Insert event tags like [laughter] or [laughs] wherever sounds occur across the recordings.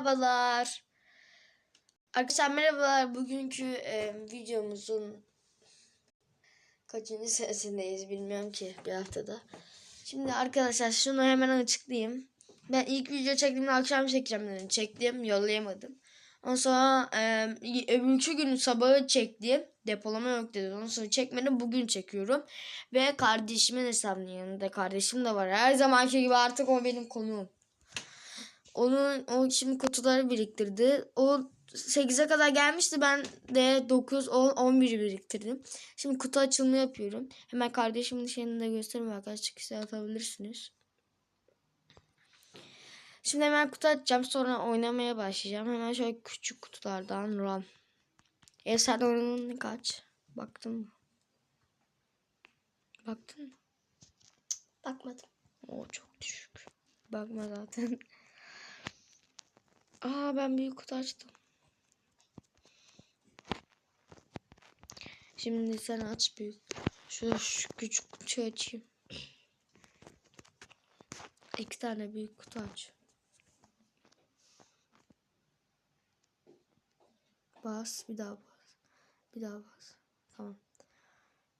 Merhabalar. Arkadaşlar merhabalar. Bugünkü e, videomuzun kaçıncı senesindeyiz bilmiyorum ki bir haftada. Şimdi arkadaşlar şunu hemen açıklayayım. Ben ilk video çektiğimde akşam çekeceğim dedim. Çektim yollayamadım. Ondan sonra e, öbürkü günü sabahı çektim. Depolama yok dedi. Ondan sonra çekmedim. Bugün çekiyorum. Ve kardeşimin hesabının yanında. Kardeşim de var. Her zamanki gibi artık o benim konuğum. Onun o şimdi kutuları biriktirdi. O 8'e kadar gelmişti. Ben de 9, 10, 11'i biriktirdim. Şimdi kutu açılımı yapıyorum. Hemen kardeşimin şeyini de göstereyim arkadaşlar. Çıkışa atabilirsiniz. Şimdi hemen kutu açacağım. Sonra oynamaya başlayacağım. Hemen şöyle küçük kutulardan run. Efsane oranın kaç? Baktın mı? Baktın mı? Bakmadım. O çok düşük. Bakma zaten. [laughs] Aa ben büyük kutu açtım. Şimdi sen aç büyük. Şu, şu küçük kutuyu açayım. İki tane büyük kutu aç. Bas bir daha bas. Bir daha bas. Tamam.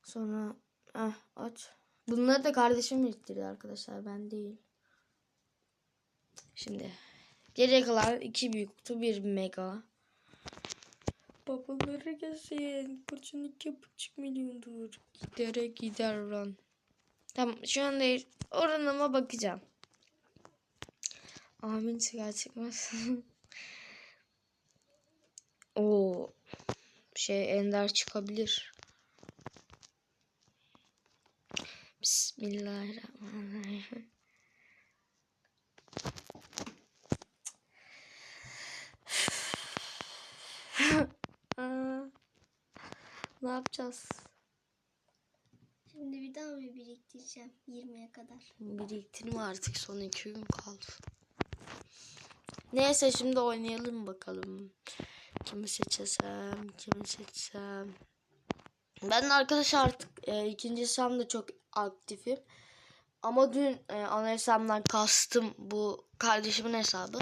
Sonra ah aç. Bunları da kardeşim biriktirdi arkadaşlar ben değil. Şimdi geriye kalan iki büyük kutu bir mega. Babaları gelsin. Kaçın iki buçuk milyondur. Giderek gider lan. Tamam şu anda oranıma bakacağım. Amin çıkar [laughs] çıkmaz. Oo şey ender çıkabilir. Bismillahirrahmanirrahim. Aa, ne yapacağız? Şimdi bir daha mı biriktireceğim 20'ye kadar? Biriktirme artık son iki gün kaldı. Neyse şimdi oynayalım bakalım. Kimi seçsem, kimi seçsem. Ben de arkadaşlar artık e, ikinci hesabımda çok aktifim. Ama dün e, ana hesabımdan kastım bu kardeşimin hesabı.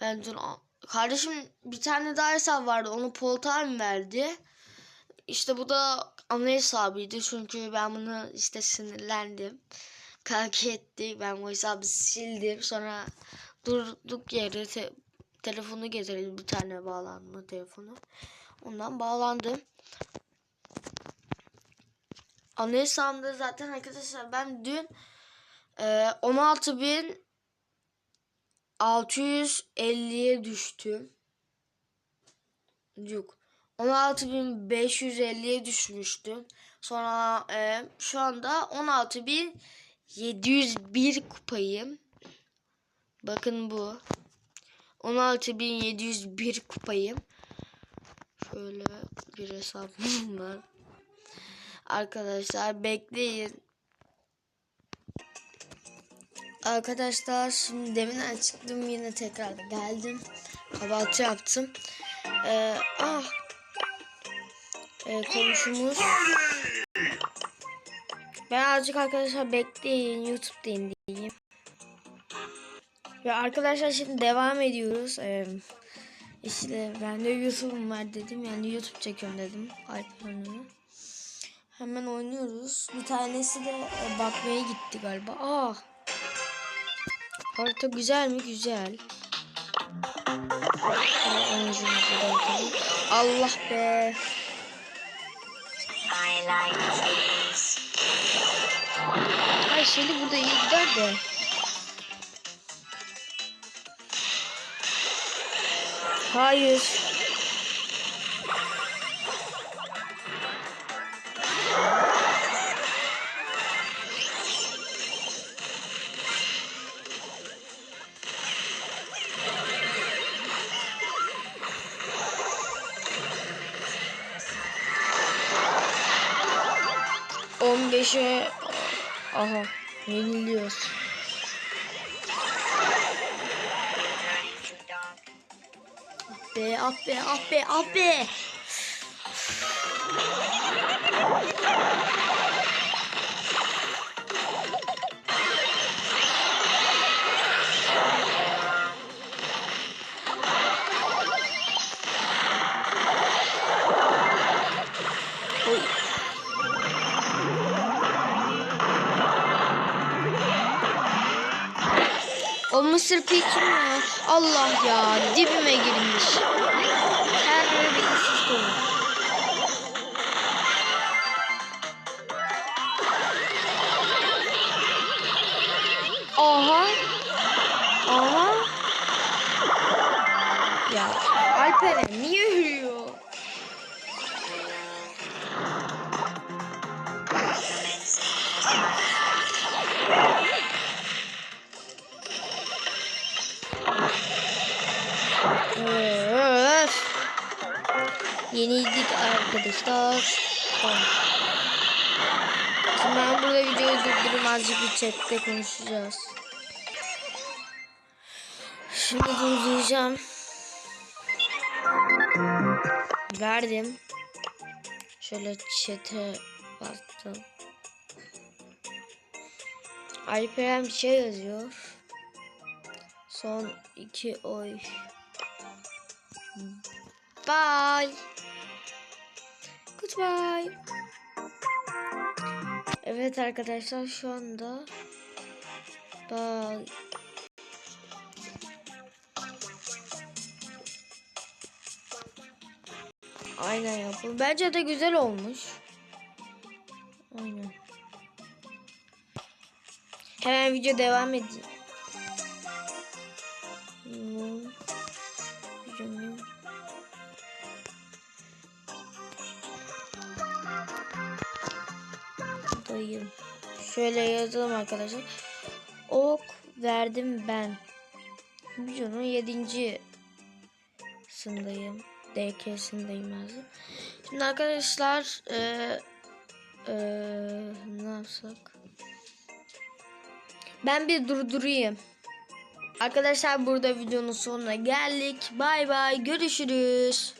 Ben dün kardeşim bir tane daha hesap vardı. Onu Poltime verdi. İşte bu da ana hesabıydı. Çünkü ben bunu işte sinirlendim. Kavga ettik. Ben bu hesabı sildim. Sonra durduk yere te- telefonu getirdim. Bir tane bağlanma telefonu. Ondan bağlandım. Ana hesabımda zaten arkadaşlar ben dün e, 16.650'ye düştüm. Yok. 16.550'ye düşmüştüm. Sonra e, şu anda 16.701 kupayım. Bakın bu. 16.701 kupayım. Şöyle bir hesabım [laughs] var. Arkadaşlar bekleyin. Arkadaşlar şimdi deminden çıktım yine tekrar geldim. Kahvaltı yaptım. Ee, ah. Ee, komşumuz. Birazcık arkadaşlar bekleyin. YouTube'da indireyim. Ve arkadaşlar şimdi devam ediyoruz. Ee, işte ben de YouTube'um var dedim. Yani YouTube çekiyorum dedim. Alper'le. Hemen oynuyoruz. Bir tanesi de e, bakmaya gitti galiba. Aa. Harita güzel mi? Güzel. Allah be. Ay şimdi burada iyi gider de. Hayır. On beşe aha yeniliyoruz. Be ah be ah ah. Mr. P kim ya? Allah ya dibime girmiş. Terbiyesiz konu. Aha. Aha. Ya Alperen niye Öf. Yenildik arkadaşlar. Şimdi ben burada videoyu durdurup azıcık bir chatte konuşacağız. Şimdi durduracağım. Verdim. Şöyle chat'e bastım. Alperen bir şey yazıyor. Son iki oy. Bye. Goodbye. Evet arkadaşlar şu anda bye. Aynen yapıldı. Bence de güzel olmuş. Aynen. Hemen video devam edeyim. Şöyle yazalım arkadaşlar. Ok verdim ben. Videonun 7. sındayım. DK'sindeyim yazdım. Şimdi arkadaşlar eee eee ne yapsak? Ben bir durdurayım. Arkadaşlar burada videonun sonuna geldik. Bay bay görüşürüz.